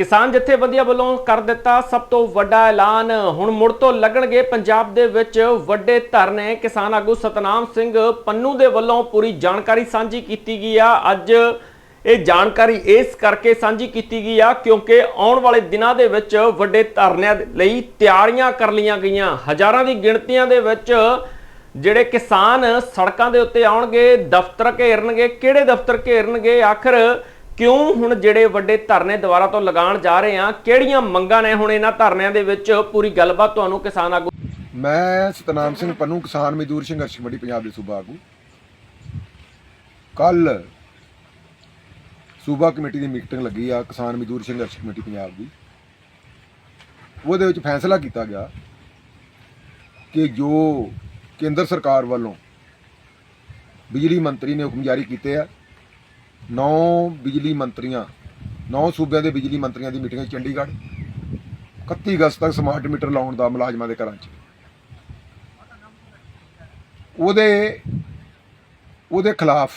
ਕਿਸਾਨ ਜਥੇਬੰਦੀਆਂ ਵੱਲੋਂ ਕਰ ਦਿੱਤਾ ਸਭ ਤੋਂ ਵੱਡਾ ਐਲਾਨ। ਹੁਣ ਮੁੜ ਤੋਂ ਲੱਗਣਗੇ ਪੰਜਾਬ ਦੇ ਵਿੱਚ ਵੱਡੇ ਧਰਨੇ। ਕਿਸਾਨ ਆਗੂ ਸਤਨਾਮ ਸਿੰਘ ਪੰਨੂ ਦੇ ਵੱਲੋਂ ਪੂਰੀ ਜਾਣਕਾਰੀ ਸਾਂਝੀ ਕੀਤੀ ਗਈ ਆ। ਅੱਜ ਇਹ ਜਾਣਕਾਰੀ ਇਸ ਕਰਕੇ ਸਾਂਝੀ ਕੀਤੀ ਗਈ ਆ ਕਿਉਂਕਿ ਆਉਣ ਵਾਲੇ ਦਿਨਾਂ ਦੇ ਵਿੱਚ ਵੱਡੇ ਧਰਨਿਆਂ ਲਈ ਤਿਆਰੀਆਂ ਕਰ ਲਈਆਂ ਗਈਆਂ। ਹਜ਼ਾਰਾਂ ਦੀ ਗਿਣਤੀਆਂ ਦੇ ਵਿੱਚ ਜਿਹੜੇ ਕਿਸਾਨ ਸੜਕਾਂ ਦੇ ਉੱਤੇ ਆਉਣਗੇ, ਦਫ਼ਤਰ ਘੇਰਨਗੇ, ਕਿਹੜੇ ਦਫ਼ਤਰ ਘੇਰਨਗੇ, ਆਖਰ ਕਿਉਂ ਹੁਣ ਜਿਹੜੇ ਵੱਡੇ ਧਰਨੇ ਦੁਬਾਰਾ ਤੋਂ ਲਗਾਉਣ ਜਾ ਰਹੇ ਆ ਕਿਹੜੀਆਂ ਮੰਗਾਂ ਨੇ ਹੁਣ ਇਹਨਾਂ ਧਰਨਿਆਂ ਦੇ ਵਿੱਚ ਪੂਰੀ ਗੱਲਬਾਤ ਤੁਹਾਨੂੰ ਕਿਸਾਨ ਆਗੂ ਮੈਂ ਸਤਨਾਮ ਸਿੰਘ ਪੰਨੂ, ਕਿਸਾਨ ਮਜ਼ਦੂਰ ਸੰਘਰਸ਼ ਕਮੇਟੀ, ਪੰਜਾਬ ਦੇ ਸੂਬਾ ਆਗੂ। ਕੱਲ ਸੂਬਾ ਕਮੇਟੀ ਦੀ ਮੀਟਿੰਗ ਲੱਗੀ ਆ, ਕਿਸਾਨ ਮਜ਼ਦੂਰ ਸੰਘਰਸ਼ ਕਮੇਟੀ ਪੰਜਾਬ ਦੀ। ਉਹਦੇ ਵਿੱਚ ਫੈਸਲਾ ਕੀਤਾ ਗਿਆ ਕਿ ਜੋ ਕੇਂਦਰ ਸਰਕਾਰ ਵੱਲੋਂ ਬਿਜਲੀ ਮੰਤਰੀ ਨੇ ਹੁਕਮ ਜਾਰੀ ਕੀਤੇ ਆ ਨੌ ਬਿਜਲੀ ਮੰਤਰੀਆਂ, ਨੌ ਸੂਬਿਆਂ ਦੇ ਬਿਜਲੀ ਮੰਤਰੀਆਂ ਦੀ ਮੀਟਿੰਗ ਚੰਡੀਗੜ੍ਹ। 31 ਅਗਸਤ ਤੱਕ ਸਮਾਰਟ ਮੀਟਰ ਲਾਉਣ ਦਾ ਮੁਲਾਜ਼ਮਾਂ ਦੇ ਘਰਾਂ 'ਚ। ਉਹਦੇ ਉਹਦੇ ਖਿਲਾਫ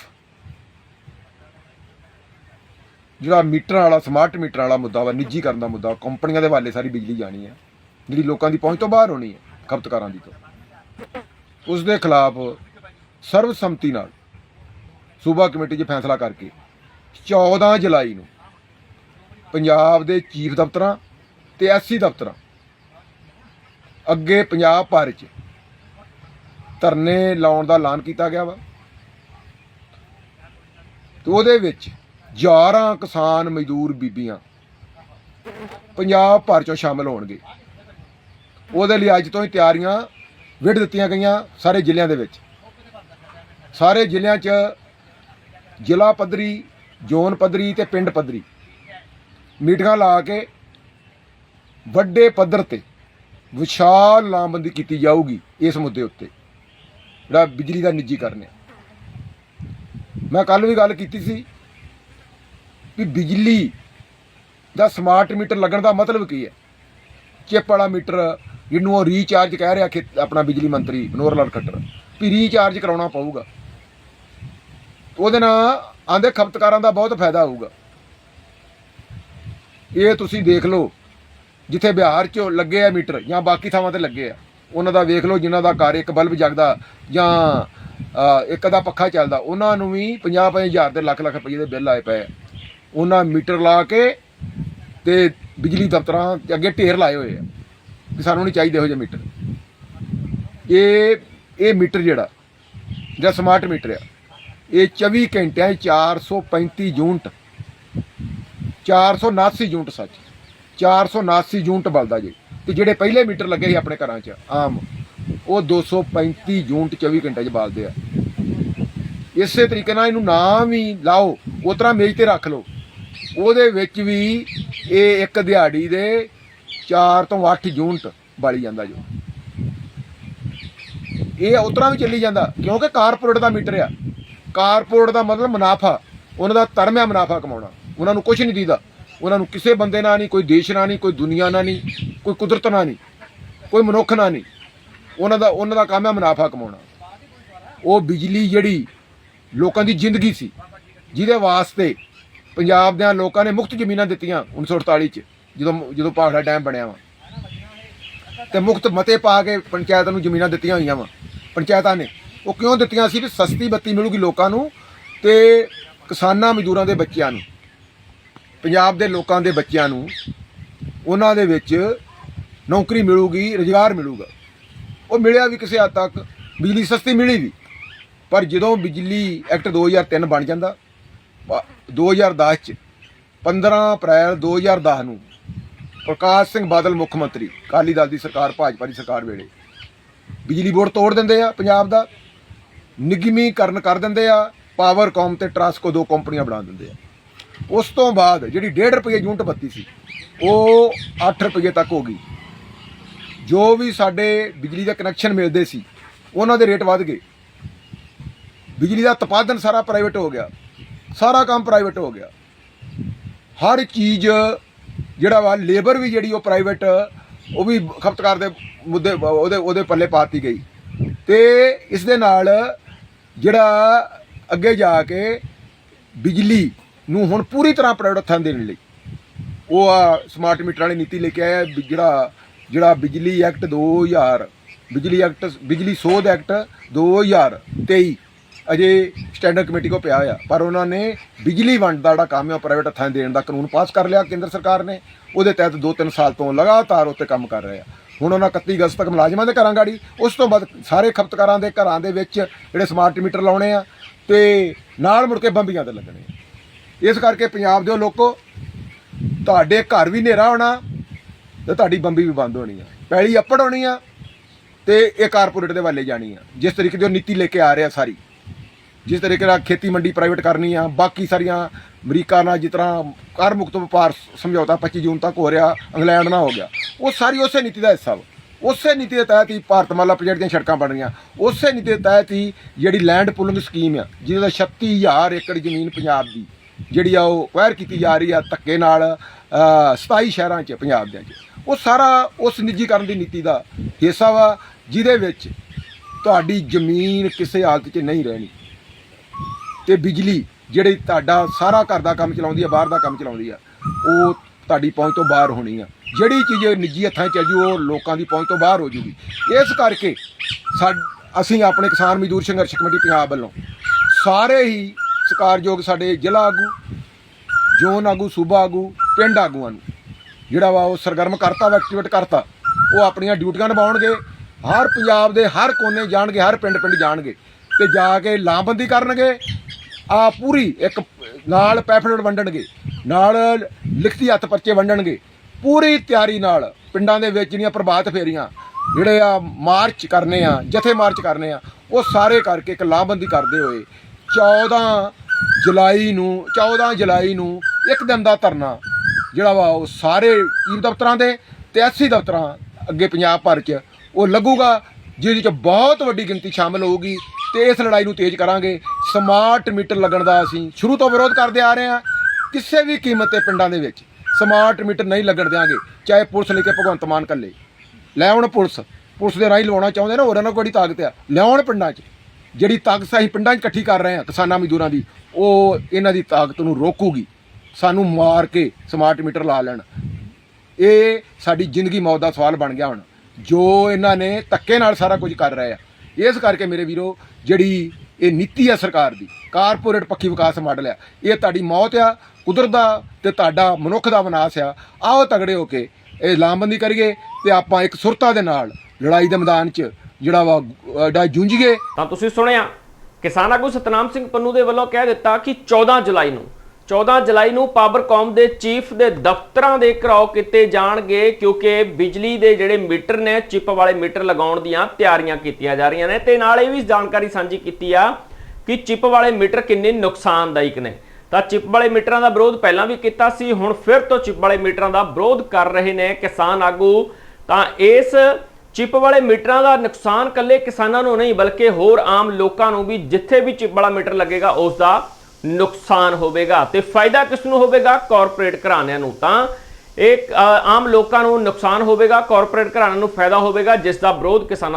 ਜਿਹੜਾ ਮੀਟਰ ਵਾਲਾ ਸਮਾਰਟ ਮੀਟਰ ਵਾਲਾ ਮੁੱਦਾ ਵਾ, ਨਿੱਜੀਕਰਨ ਦਾ ਮੁੱਦਾ, ਕੰਪਨੀਆਂ ਦੇ ਹਵਾਲੇ ਸਾਰੀ ਬਿਜਲੀ ਜਾਣੀ ਹੈ। ਜਿਹੜੀ ਲੋਕਾਂ ਦੀ ਪਹੁੰਚ ਤੋਂ ਬਾਹਰ ਹੋਣੀ ਹੈ, ਖਪਤਕਾਰਾਂ ਦੀ ਤੋਂ। ਉਸ ਦੇ ਖਿਲਾਫ ਸਰਵਸੰਮਤੀ ਨਾਲ ਸੂਬਾ ਕਮੇਟੀ 'ਚ ਫੈਸਲਾ ਕਰਕੇ 14 ਜੁਲਾਈ ਨੂੰ ਪੰਜਾਬ ਦੇ ਚੀਫ ਦਫ਼ਤਰਾਂ ਤੇ ਐਸਸੀ ਦਫ਼ਤਰਾਂ ਅੱਗੇ ਪੰਜਾਬ ਭਰ 'ਚ ਧਰਨੇ ਲਾਉਣ ਦਾ ਐਲਾਨ ਕੀਤਾ ਗਿਆ ਵਾ ਤੇ ਉਹਦੇ ਵਿੱਚ 11 ਕਿਸਾਨ ਮਜ਼ਦੂਰ ਬੀਬੀਆਂ ਪੰਜਾਬ ਭਰ ਚੋਂ ਸ਼ਾਮਲ ਹੋਣਗੇ। ਉਹਦੇ ਲਈ ਅੱਜ ਤੋਂ ਹੀ ਤਿਆਰੀਆਂ ਵਿੱਢ ਦਿੱਤੀਆਂ ਗਈਆਂ ਸਾਰੇ ਜ਼ਿਲ੍ਹਿਆਂ ਦੇ ਵਿੱਚ। ਸਾਰੇ ਜ਼ਿਲ੍ਹਿਆਂ 'ਚ ਜ਼ਿਲ੍ਹਾ ਪੱਧਰੀ ਜ਼ੋਨ ਪੱਧਰੀ ਤੇ ਪਿੰਡ ਪੱਧਰੀ। ਮੀਟਿੰਗਾਂ ਲਾ ਕੇ ਵੱਡੇ ਪੱਧਰ ਤੇ ਵਿਸ਼ਾਲ ਲਾਮਬੰਦੀ ਕੀਤੀ ਜਾਊਗੀ ਇਸ ਮੁੱਦੇ ਉੱਤੇ। ਜਿਹੜਾ ਬਿਜਲੀ ਦਾ ਨਿੱਜੀਕਰਨ ਹੈ। ਮੈਂ ਕੱਲ ਵੀ ਗੱਲ ਕੀਤੀ ਸੀ ਕਿ ਬਿਜਲੀ ਦਾ ਸਮਾਰਟ ਮੀਟਰ ਲੱਗਣ ਦਾ ਮਤਲਬ ਕੀ ਹੈ? ਚਿੱਪ ਵਾਲਾ ਮੀਟਰ ਜਿਹਨੂੰ ਉਹ ਰੀਚਾਰਜ ਕਹਿ ਰਿਹਾ ਕਿ ਆਪਣਾ ਬਿਜਲੀ ਮੰਤਰੀ ਮਨੋਹਰ ਲਾਲ ਖੱਟਰ। ਵੀ ਰੀਚਾਰਜ ਕਰਾਉਣਾ ਪਊਗਾ। ਉਹਦੇ ਨਾਲ ਆਂਦੇ ਖਪਤਕਾਰਾਂ ਦਾ ਬਹੁਤ ਫਾਇਦਾ ਹੋਊਗਾ ਇਹ ਤੁਸੀਂ ਦੇਖ ਲਓ, ਜਿੱਥੇ ਬਿਹਾਰ 'ਚ ਲੱਗੇ ਆ ਮੀਟਰ ਜਾਂ ਬਾਕੀ ਥਾਵਾਂ ਤੇ ਲੱਗੇ ਆ, ਉਹਨਾਂ ਦਾ ਵੇਖ ਲਓ ਜਿਨ੍ਹਾਂ ਦਾ ਘਰ ਇੱਕ ਬਲਬ ਜਗਦਾ ਜਾਂ ਇੱਕ ਦਾ ਪੱਖਾ ਚੱਲਦਾ, ਉਹਨਾਂ ਨੂੰ ਵੀ 50 ਹਜ਼ਾਰ ਦੇ ਲੱਖ ਲੱਖ ਰੁਪਏ ਦੇ ਬਿੱਲ ਆਏ ਪਏ ਆ। ਉਹਨਾਂ ਮੀਟਰ ਲਾ ਕੇ ਤੇ ਬਿਜਲੀ ਦਫ਼ਤਰਾਂ ਅੱਗੇ ਢੇਰ ਲਾਏ ਹੋਏ ਆ ਕਿ ਸਾਨੂੰ ਨਹੀਂ ਚਾਹੀਦੇ ਇਹੋ ਜਿਹੇ ਮੀਟਰ ਇਹ ਇਹ ਮੀਟਰ ਜਿਹੜਾ ਜਿਹੜਾ ਸਮਾਰਟ ਮੀਟਰ ਆ ਇਹ 24 ਘੰਟਿਆਂ 'ਚ 435 ਯੂਨਿਟ। 479 ਯੂਨਿਟ ਸੱਚ। 479 ਯੂਨਿਟ ਬਲਦਾ ਜੀ। ਤੇ ਜਿਹੜੇ ਪਹਿਲੇ ਮੀਟਰ ਲੱਗੇ ਸੀ ਆਪਣੇ ਘਰਾਂ 'ਚ, ਆਮ, ਉਹ 235 ਯੂਨਿਟ 24 ਘੰਟੇ 'ਚ ਬਲਦੇ ਆ। ਇਸੇ ਤਰੀਕੇ ਨਾਲ ਇਹਨੂੰ ਨਾਮ ਹੀ ਲਾਓ ਉਸ ਤਰ੍ਹਾਂ ਮੇਜ਼ ਤੇ ਰੱਖ ਲਓ। ਉਹਦੇ ਵਿੱਚ ਵੀ ਇਹ ਇੱਕ ਦਿਹਾੜੀ ਦੇ 4 ਤੋਂ 8 ਯੂਨਿਟ ਬਲੀ ਜਾਂਦਾ ਜੋ। ਇਹ ਉਸ ਵੀ ਚੱਲੀ ਜਾਂਦਾ, ਕਿਉਂਕਿ ਕਾਰਪੋਰੇਟ ਦਾ ਮੀਟਰ ਆ। ਕਾਰਪੋਰੇਟ ਦਾ ਮਤਲਬ ਮੁਨਾਫਾ, ਉਹਨਾਂ ਦਾ ਧਰਮ ਹੈ ਮੁਨਾਫਾ ਕਮਾਉਣਾ। ਉਹਨਾਂ ਨੂੰ ਕੁਝ ਨਹੀਂ ਦੀਦਾ। ਉਹਨਾਂ ਨੂੰ ਕਿਸੇ ਬੰਦੇ ਨਾਲ ਨਹੀਂ, ਕੋਈ ਦੇਸ਼ ਨਾਲ ਨਹੀਂ, ਕੋਈ ਦੁਨੀਆ ਨਾਲ ਨਹੀਂ, ਕੋਈ ਕੁਦਰਤ ਨਾਲ ਨਹੀਂ, ਕੋਈ ਮਨੁੱਖ ਨਾਲ ਨਹੀਂ। ਉਹਨਾਂ ਦਾ ਉਹਨਾਂ ਦਾ ਕੰਮ ਹੈ ਮੁਨਾਫਾ ਕਮਾਉਣਾ। ਉਹ ਬਿਜਲੀ ਜਿਹੜੀ ਲੋਕਾਂ ਦੀ ਜ਼ਿੰਦਗੀ ਸੀ, ਜਿਹਦੇ ਵਾਸਤੇ ਪੰਜਾਬ ਦੇ ਲੋਕਾਂ ਨੇ ਮੁਕਤ ਜ਼ਮੀਨਾਂ ਦਿੱਤੀਆਂ 1948 ਚ, ਜਦੋਂ ਜਦੋਂ ਭਾਖੜਾ ਡੈਮ ਬਣਿਆ ਵਾ। ਤੇ ਮੁਕਤ ਮਤੇ ਪਾ ਕੇ ਪੰਚਾਇਤਾਂ ਨੂੰ ਜ਼ਮੀਨਾਂ ਦਿੱਤੀਆਂ ਹੋਈਆਂ ਵਾ, ਪੰਚਾਇਤਾਂ ਨੇ। ਉਹ ਕਿਉਂ ਦਿੱਤੀਆਂ ਸੀ? ਵੀ ਸਸਤੀ ਬੱਤੀ ਮਿਲੂਗੀ ਲੋਕਾਂ ਨੂੰ ਤੇ ਕਿਸਾਨਾਂ, ਮਜ਼ਦੂਰਾਂ ਦੇ ਬੱਚਿਆਂ ਨੂੰ। ਪੰਜਾਬ ਦੇ ਲੋਕਾਂ ਦੇ ਬੱਚਿਆਂ ਨੂੰ ਉਹਨਾਂ ਦੇ ਵਿੱਚ ਨੌਕਰੀ ਮਿਲੂਗੀ, ਰੁਜ਼ਗਾਰ ਮਿਲੂਗਾ। ਉਹ ਮਿਲਿਆ ਵੀ ਕਿਸੇ ਹੱਦ ਤੱਕ, ਬਿਜਲੀ ਸਸਤੀ ਮਿਲੀ ਵੀ। ਪਰ ਜਦੋਂ ਬਿਜਲੀ ਐਕਟ 2003 ਬਣ ਜਾਂਦਾ, ਪ- 2010 ਚ 15 ਅਪ੍ਰੈਲ 2010 ਨੂੰ ਪ੍ਰਕਾਸ਼ ਸਿੰਘ ਬਾਦਲ ਮੁੱਖ ਮੰਤਰੀ, ਅਕਾਲੀ ਦਲ ਦੀ ਸਰਕਾਰ, ਭਾਜਪਾ ਦੀ ਸਰਕਾਰ ਵੇਲੇ ਬਿਜਲੀ ਬੋਰਡ ਤੋੜ ਦਿੰਦੇ ਆ ਪੰਜਾਬ ਦਾ। ਨਿਗਮੀਕਰਨ ਕਰ ਦਿੰਦੇ ਆ ਪਾਵਰਕਾਮ ਤੇ ਟਰਾਸਕੋ ਦੋ ਕੰਪਨੀਆਂ ਬਣਾ ਦਿੰਦੇ ਆ। ਉਸ ਤੋਂ ਬਾਅਦ ਜਿਹੜੀ 1.5 ਰੁਪਏ ਯੂਨਿਟ ਬੱਤੀ ਸੀ, ਉਹ 8 ਰੁਪਏ ਤੱਕ ਹੋ ਗਈ। ਜੋ ਵੀ ਸਾਡੇ ਬਿਜਲੀ ਦੇ ਕਨੈਕਸ਼ਨ ਮਿਲਦੇ ਸੀ, ਉਹਨਾਂ ਦੇ ਰੇਟ ਵੱਧ ਗਏ। ਬਿਜਲੀ ਦਾ ਉਤਪਾਦਨ ਸਾਰਾ ਪ੍ਰਾਈਵੇਟ ਹੋ ਗਿਆ, ਸਾਰਾ ਕੰਮ ਪ੍ਰਾਈਵੇਟ ਹੋ ਗਿਆ। ਹਰ ਚੀਜ਼ ਜਿਹੜਾ ਵਾ, ਲੇਬਰ ਵੀ ਜਿਹੜੀ ਉਹ ਪ੍ਰਾਈਵੇਟ, ਉਹ ਵੀ ਖਪਤਕਾਰ ਦੇ ਮੁੱਦੇ, ਉਹਦੇ ਉਹਦੇ ਪੱਲੇ ਪਾਤੀ ਗਈ। ਤੇ ਇਸ ਦੇ ਨਾਲ ਜਿਹੜਾ ਅੱਗੇ ਜਾ ਕੇ ਬਿਜਲੀ ਨੂੰ ਹੁਣ ਪੂਰੀ ਤਰ੍ਹਾਂ ਪ੍ਰਾਈਵੇਟ ਥਾਂ ਦੇਣ ਲਈ। ਉਹ ਆ ਸਮਾਰਟ ਮੀਟਰ ਵਾਲੀ ਨੀਤੀ ਲੈ ਕੇ ਆਇਆ ਜਿਹੜਾ ਜਿਹੜਾ ਬਿਜਲੀ ਐਕਟ 2000 ਬਿਜਲੀ ਐਕਟ, ਬਿਜਲੀ ਸੋਧ ਐਕਟ 2023 ਅਜੇ ਸਟੈਂਡਰਡ ਕਮੇਟੀ ਕੋ ਪਿਆ ਆ। ਪਰ ਉਹਨਾਂ ਨੇ ਬਿਜਲੀ ਵੰਡ ਦਾ ਜਿਹੜਾ ਕੰਮ ਹੈ ਪ੍ਰਾਈਵੇਟ ਹੱਥਾਂ ਦੇਣ ਦਾ ਕਾਨੂੰਨ ਪਾਸ ਕਰ ਲਿਆ ਕੇਂਦਰ ਸਰਕਾਰ ਨੇ। ਉਹਦੇ ਤਹਿਤ 2-3 ਸਾਲ ਤੋਂ ਲਗਾਤਾਰ ਉੱਤੇ ਕੰਮ ਕਰ ਰਹੇ ਆ। ਹੁਣ ਉਹਨਾਂ 31 ਅਗਸਤ ਤੱਕ ਮੁਲਾਜ਼ਮਾਂ ਦੇ ਘਰਾਂ ਗਾੜੀ, ਉਸ ਤੋਂ ਬਾਅਦ ਸਾਰੇ ਖਪਤਕਾਰਾਂ ਦੇ ਘਰਾਂ ਦੇ ਵਿੱਚ ਜਿਹੜੇ ਸਮਾਰਟ ਮੀਟਰ ਲਾਉਣੇ ਆ ਤੇ ਨਾਲ ਮੁੜ ਕੇ ਬੰਬੀਆਂ ਤੇ ਲੱਗਣੇ ਆ। ਇਸ ਕਰਕੇ ਪੰਜਾਬ ਦੇ ਲੋਕੋ, ਤੁਹਾਡੇ ਘਰ ਵੀ ਹਨੇਰਾ ਹੋਣਾ ਤੇ ਤੁਹਾਡੀ ਬੰਬੀ ਵੀ ਬੰਦ ਹੋਣੀ ਆ। ਪਹਿਲੀ ਅੱਪੜ ਹੋਣੀ ਆ ਤੇ ਇਹ ਕਾਰਪੋਰੇਟ ਦੇ ਵੱਲੇ ਜਾਣੀ ਆ, ਜਿਸ ਤਰੀਕੇ ਦੀ ਉਹ ਨੀਤੀ ਲੈ ਕੇ ਆ ਰਿਹਾ ਸਾਰੀ। ਜਿਸ ਤਰੀਕੇ ਨਾਲ ਖੇਤੀ ਮੰਡੀ ਪ੍ਰਾਈਵੇਟ ਕਰਨੀ ਆ ਬਾਕੀ ਸਾਰੀਆਂ ਅਮਰੀਕਾ ਨਾਲ ਜਿਸ ਤਰ੍ਹਾਂ ਕਰ ਮੁਕਤ ਵਪਾਰ ਸਮਝੌਤਾ 25 ਜੂਨ ਤੱਕ ਹੋ ਰਿਹਾ ਇੰਗਲੈਂਡ ਨਾਲ ਹੋ ਗਿਆ। ਉਹ ਸਾਰੀ ਉਸੇ ਨੀਤੀ ਦਾ ਹਿੱਸਾ ਵਾ। ਉਸੇ ਨੀਤੀ ਦੇ ਤਹਿਤ ਹੀ ਭਾਰਤਮਾਲਾ ਪ੍ਰੋਜੈਕਟ ਦੀਆਂ ਸੜਕਾਂ ਬਣ ਰਹੀਆਂ। ਉਸੇ ਨੀਤੀ ਦੇ ਤਹਿਤ ਹੀ ਜਿਹੜੀ ਲੈਂਡ ਪੂਲਿੰਗ ਸਕੀਮ ਆ ਜਿਹਦੇ ਦਾ 36000 ਏਕੜ ਜ਼ਮੀਨ ਪੰਜਾਬ ਦੀ ਜਿਹੜੀ ਆ ਉਹ ਅਕਵਾਇਰ ਕੀਤੀ ਜਾ ਰਹੀ ਆ ਧੱਕੇ ਨਾਲ ਅ, 27 ਸ਼ਹਿਰਾਂ 'ਚ ਪੰਜਾਬ ਦੇ 'ਚ। ਉਹ ਸਾਰਾ ਉਸ ਨਿੱਜੀਕਰਨ ਦੀ ਨੀਤੀ ਦਾ ਹਿੱਸਾ ਵਾ ਜਿਹਦੇ ਵਿੱਚ ਤੁਹਾਡੀ ਜ਼ਮੀਨ ਕਿਸੇ ਹਾਲਤ 'ਚ ਨਹੀਂ ਰਹਿਣੀ। ਤੇ ਬਿਜਲੀ ਜਿਹੜੀ ਤੁਹਾਡਾ ਸਾਰਾ ਘਰ ਦਾ ਕੰਮ ਚਲਾਉਂਦੀ ਆ, ਬਾਹਰ ਦਾ ਕੰਮ ਚਲਾਉਂਦੀ ਆ, ਉਹ ਤੁਹਾਡੀ ਪਹੁੰਚ ਤੋਂ ਬਾਹਰ ਹੋਣੀ ਆ। ਜਿਹੜੀ ਚੀਜ਼ ਨਿੱਜੀ ਹੱਥਾਂ 'ਚ ਚੱਲ ਜੂ, ਉਹ ਲੋਕਾਂ ਦੀ ਪਹੁੰਚ ਤੋਂ ਬਾਹਰ ਹੋ ਜੂਗੀ। ਇਸ ਕਰਕੇ ਸਾਡ ਅਸੀਂ ਆਪਣੇ ਕਿਸਾਨ ਮਜ਼ਦੂਰ ਸੰਘਰਸ਼ ਕਮੇਟੀ ਪੰਜਾਬ ਵੱਲੋਂ ਸਾਰੇ ਹੀ ਸਤਿਕਾਰਯੋਗ ਸਾਡੇ ਜ਼ਿਲ੍ਹਾ ਆਗੂ, ਜ਼ੋਨ ਆਗੂ, ਸੂਬਾ ਆਗੂ, ਪਿੰਡ ਆਗੂਆਂ ਨੂੰ, ਜਿਹੜਾ ਵਾ ਉਹ ਸਰਗਰਮ ਕਰਤਾ ਵਾ ਐਕਟੀਵੇਟ ਕਰਤਾ, ਉਹ ਆਪਣੀਆਂ ਡਿਊਟੀਆਂ ਨਿਭਾਉਣਗੇ। ਹਰ ਪੰਜਾਬ ਦੇ ਹਰ ਕੋਨੇ ਜਾਣਗੇ, ਹਰ ਪਿੰਡ ਪਿੰਡ ਜਾਣਗੇ। ਤੇ ਜਾ ਕੇ ਲਾਮਬੰਦੀ ਕਰਨਗੇ। ਆ ਪੂਰੀ ਇੱਕ ਨਾਲ ਪੈਫਲੇਟ ਵੰਡਣਗੇ, ਨਾਲ ਲਿਖਤੀ ਹੱਥ ਪਰਚੇ ਵੰਡਣਗੇ। ਪੂਰੀ ਤਿਆਰੀ ਨਾਲ ਪਿੰਡਾਂ ਦੇ ਵਿੱਚ ਜਿਹੜੀਆਂ ਪ੍ਰਭਾਤ ਫੇਰੀਆਂ, ਜਿਹੜੇ ਆ ਮਾਰਚ ਕਰਨੇ ਆ, ਜਥੇ ਮਾਰਚ ਕਰਨੇ ਆ, ਉਹ ਸਾਰੇ ਕਰਕੇ ਇੱਕ ਲਾਮਬੰਦੀ ਕਰਦੇ ਹੋਏ 14 ਜੁਲਾਈ ਨੂੰ 14 ਜੁਲਾਈ ਨੂੰ ਇੱਕ ਦਿਨ ਦਾ ਧਰਨਾ, ਜਿਹੜਾ ਵਾ ਉਹ ਸਾਰੇ ਚੀਫ ਦਫ਼ਤਰਾਂ ਦੇ ਤੇ ਐਸਸੀ ਦਫ਼ਤਰਾਂ ਅੱਗੇ ਪੰਜਾਬ ਭਰ 'ਚ ਉਹ ਲੱਗੂਗਾ, ਜਿਹਦੇ 'ਚ ਬਹੁਤ ਵੱਡੀ ਗਿਣਤੀ ਸ਼ਾਮਲ ਹੋਊਗੀ। ਤੇ ਇਸ ਲੜਾਈ ਨੂੰ ਤੇਜ਼ ਕਰਾਂਗੇ। ਸਮਾਰਟ ਮੀਟਰ ਲੱਗਣ ਦਾ ਅਸੀਂ ਸ਼ੁਰੂ ਤੋਂ ਵਿਰੋਧ ਕਰਦੇ ਆ ਰਹੇ ਹਾਂ। ਕਿਸੇ ਵੀ ਕੀਮਤ ਤੇ ਪਿੰਡਾਂ ਦੇ ਵਿੱਚ ਸਮਾਰਟ ਮੀਟਰ ਨਹੀਂ ਲੱਗਣ ਦਿਆਂਗੇ, ਚਾਹੇ ਪੁਲਿਸ ਲੈ ਕੇ ਭਗਵੰਤ ਮਾਨ ਕੱਲੇ। ਲੈ ਆਉਣ ਪੁਲਿਸ। ਪੁਲਿਸ ਦੇ ਰਾਹੀਂ ਲਵਾਉਣਾ ਚਾਹੁੰਦੇ ਨਾ ਉਹਨਾਂ ਨਾਲ ਕੋਈ ਤਾਕਤ ਆ? ਲਿਆਉਣ ਪਿੰਡਾਂ 'ਚ। ਜਿਹੜੀ ਤਾਕਤ ਅਸੀਂ ਪਿੰਡਾਂ 'ਚ ਇਕੱਠੀ ਕਰ ਰਹੇ ਹਾਂ, ਕਿਸਾਨਾਂ ਮਜ਼ਦੂਰਾਂ ਦੀ, ਉਹ ਇਹਨਾਂ ਦੀ ਤਾਕਤ ਨੂੰ ਰੋਕੂਗੀ। ਸਾਨੂੰ ਮਾਰ ਕੇ ਸਮਾਰਟ ਮੀਟਰ ਲਾ ਲੈਣ। ਇਹ ਸਾਡੀ ਜ਼ਿੰਦਗੀ ਮੌਤ ਦਾ ਸਵਾਲ ਬਣ ਗਿਆ ਹੁਣ। ਜੋ ਇਹਨਾਂ ਨੇ ਧੱਕੇ ਨਾਲ ਸਾਰਾ ਕੁਝ ਕਰ ਰਹੇ ਆ ਇਸ ਕਰਕੇ ਮੇਰੇ ਵੀਰੋ ਜਿਹੜੀ ਇਹ ਨੀਤੀ ਆ ਸਰਕਾਰ ਦੀ ਕਾਰਪੋਰੇਟ ਪੱਖੀ ਵਿਕਾਸ ਮਾਡਲ ਆ ਇਹ ਤੁਹਾਡੀ ਮੌਤ ਆ ਕੁਦਰਤ ਦਾ ਤੇ ਤੁਹਾਡਾ ਮਨੁੱਖ ਦਾ ਵਿਨਾਸ਼ ਆ ਆਓ ਤਗੜੇ ਹੋ ਕੇ ਇਹ ਲਾਮਬੰਦੀ ਕਰੀਏ ਤੇ ਆਪਾਂ ਇੱਕ ਸੁਰਤਾ ਦੇ ਨਾਲ ਲੜਾਈ ਦੇ ਮੈਦਾਨ 'ਚ ਜਿਹੜਾ ਵਾ ਅਹ, ਜਿਹੜਾ ਤਾਂ ਤੁਸੀਂ ਸੁਣਿਆ ਕਿਸਾਨ ਆਗੂ ਸਤਨਾਮ ਸਿੰਘ ਪੰਨੂ ਦੇ ਵੱਲੋਂ ਕਹਿ ਦਿੱਤਾ ਕਿ 14 ਜੁਲਾਈ ਨੂੰ 14 ਜੁਲਾਈ ਨੂੰ ਪਾਵਰਕੌਮ ਦੇ ਚੀਫ ਦੇ ਦਫ਼ਤਰਾਂ ਦੇ ਘਰਾਓ ਕੀਤੇ ਜਾਣਗੇ ਕਿਉਂਕਿ ਬਿਜਲੀ ਦੇ ਜਿਹੜੇ ਮੀਟਰ ਨੇ, ਚਿਪ ਵਾਲੇ ਮੀਟਰ ਲਗਾਉਣ ਦੀਆਂ ਤਿਆਰੀਆਂ ਕੀਤੀਆਂ ਜਾ ਰਹੀਆਂ ਨੇ ਤੇ ਨਾਲ ਇਹ ਵੀ ਜਾਣਕਾਰੀ ਸਾਂਝੀ ਕੀਤੀ ਆ ਕਿ ਚਿਪ ਵਾਲੇ ਮੀਟਰ ਕਿੰਨੇ ਨੁਕਸਾਨਦਾਇਕ ਨੇ। ਤਾਂ ਚਿਪ ਵਾਲੇ ਮੀਟਰਾਂ ਦਾ ਵਿਰੋਧ ਪਹਿਲਾਂ ਵੀ ਕੀਤਾ ਸੀ, ਹੁਣ ਫਿਰ ਤੋਂ ਚਿਪ ਵਾਲੇ ਮੀਟਰਾਂ ਦਾ ਵਿਰੋਧ ਕਰ ਰਹੇ ਨੇ ਕਿਸਾਨ ਆਗੂ। ਤਾਂ ਇਸ ਚਿਪ ਵਾਲੇ ਮੀਟਰਾਂ ਦਾ ਨੁਕਸਾਨ ਕੱਲੇ ਕਿਸਾਨਾਂ ਨੂੰ ਨਹੀਂ, ਬਲਕਿ ਹੋਰ ਆਮ ਲੋਕਾਂ ਨੂੰ ਵੀ, ਜਿੱਥੇ ਵੀ ਚਿਪ ਵਾਲਾ ਮੀਟਰ ਲੱਗੇਗਾ, ਉਸ ਦਾ ਨੁਕਸਾਨ ਹੋਵੇਗਾ ਤੇ ਫਾਇਦਾ ਕਿਸ ਨੂੰ ਹੋਵੇਗਾ? ਕਾਰਪੋਰੇਟ ਘਰਾਣਿਆਂ ਨੂੰ ਤਾਂ ਇਹ ਆਮ ਲੋਕਾਂ ਨੂੰ ਨੁਕਸਾਨ ਹੋਵੇਗਾ ਕਾਰਪੋਰੇਟ ਘਰਾਣਿਆਂ ਨੂੰ ਫਾਇਦਾ ਹੋਵੇਗਾ, ਜਿਸ ਦਾ ਵਿਰੋਧ ਕਿਸਾਨਾਂ